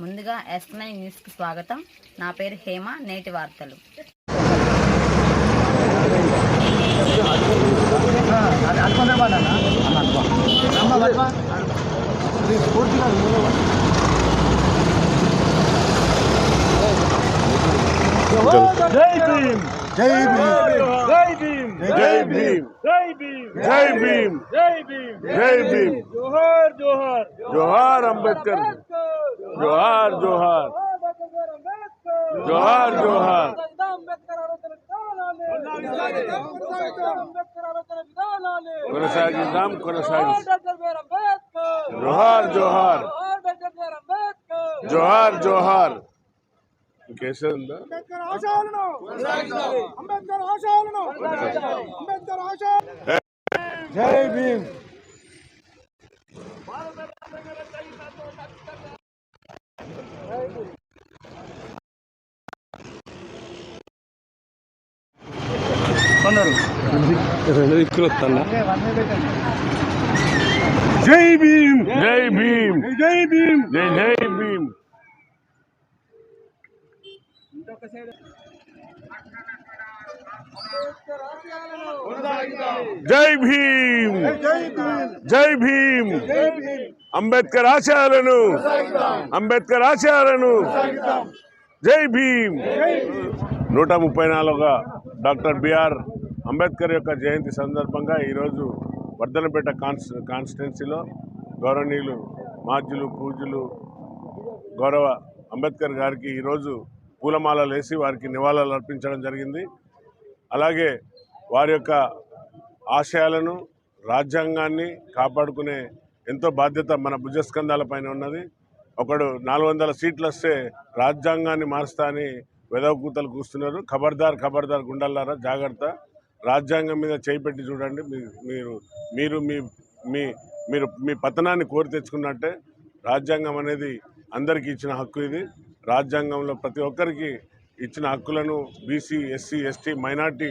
ముందుగా yes nine న్యూస్కి స్వాగతం. నా పేరు హేమ నేటి వార్తలు. జై భీమ్. జై భీమ్. జై భీమ్. జై భీమ్. జై భీమ్. జై భీమ్ జోహార్ జోహార్ జోహార్ అంబేద్కర్. జోహార్ జోహార్ జోహార్ జోహార్ కొనసాగిద్దాం కొనసాగిద్దాం జోహార్ జోహార్ జోహార్ జోహార్ ఇంకేసే ఉందా అంబేద్కర్ ఆశయాలను ఆశయాలను అంబేద్కర్ ఆశయాలు జై భీమ్. జై భీమ్. జై భీమ్. జై భీమ్. జై జై భీమ్. జై భీమ్ జై భీమ్. జై భీమ్. అంబేద్కర్ ఆశయాలను. అంబేద్కర్ ఆశయాలను. జై భీమ్. నూట ముప్పై నాలుగుగా డాక్టర్ బిఆర్ అంబేద్కర్ యొక్క జయంతి సందర్భంగా ఈరోజు వర్ధనపేట కాన్స్ కాన్స్టిట్యున్సీలో గౌరవనీయులు మాజులు పూజలు గౌరవ అంబేద్కర్ గారికి ఈరోజు పూలమాలలు వేసి వారికి నివాళులు అర్పించడం జరిగింది. అలాగే వారి యొక్క ఆశయాలను రాజ్యాంగాన్ని కాపాడుకునే ఎంతో బాధ్యత మన భుజస్కంధాల పైన ఉన్నది. ఒకడు నాలుగు వందల సీట్లు వస్తే రాజ్యాంగాన్ని మారుస్తా అని వెదవకూతలు కూస్తున్నారు. ఖబర్దార్ ఖబర్దార్ గుండల్లారా జాగ్రత్త. రాజ్యాంగం మీద చేయి పెట్టి చూడండి. మీ- మీరు మీరు మీ మీ మీరు మీ పతనాన్ని కోరి తెచ్చుకున్నట్టే రాజ్యాంగం అనేది అందరికీ ఇచ్చిన హక్కు ఇది. రాజ్యాంగంలో ప్రతి ఒక్కరికి ఇచ్చిన హక్కులను బీసీ ఎస్సీ ఎస్టీ మైనార్టీ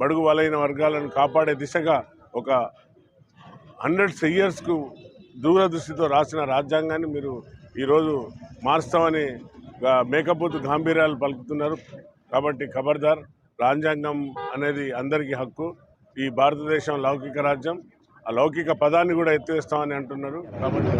బడుగు వలైన వర్గాలను కాపాడే దిశగా ఒక హండ్రెడ్స్ ఇయర్స్కు దూరదృష్టితో రాసిన రాజ్యాంగాన్ని మీరు ఈరోజు మారుస్తామని మేకపోతు గాంభీర్యాలు పలుకుతున్నారు. కాబట్టి ఖబర్దార్ రాజ్యాంగం అనేది అందరికీ హక్కు. ఈ భారతదేశం లౌకిక రాజ్యం. ఆ లౌకిక పదాన్ని కూడా ఎత్తివేస్తామని అంటున్నారు. కాబట్టి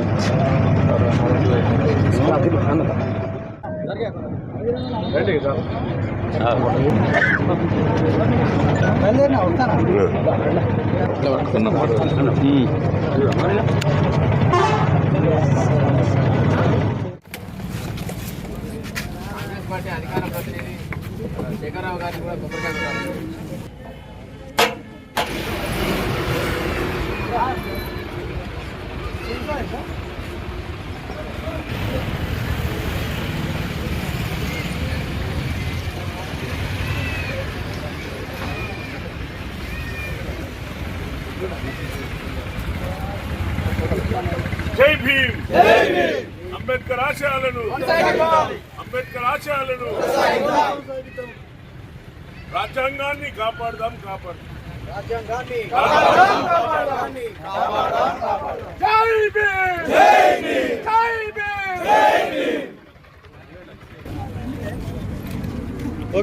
పార్టీ అధికార ప్రతినిధి శేఖరరావు గారిని కూడా కొబ్బరికాయ జై భీమ్. అంబేద్కర్ ఆశయాలను అంబేద్కర్ ఆశయాలను రాజ్యాంగాన్ని కాపాడదాం కాపాడుదాం. రాజ్యాంగాన్ని జై భీమ్. జై భీమ్. జై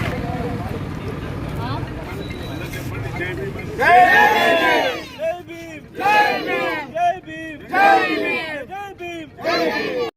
Yeah.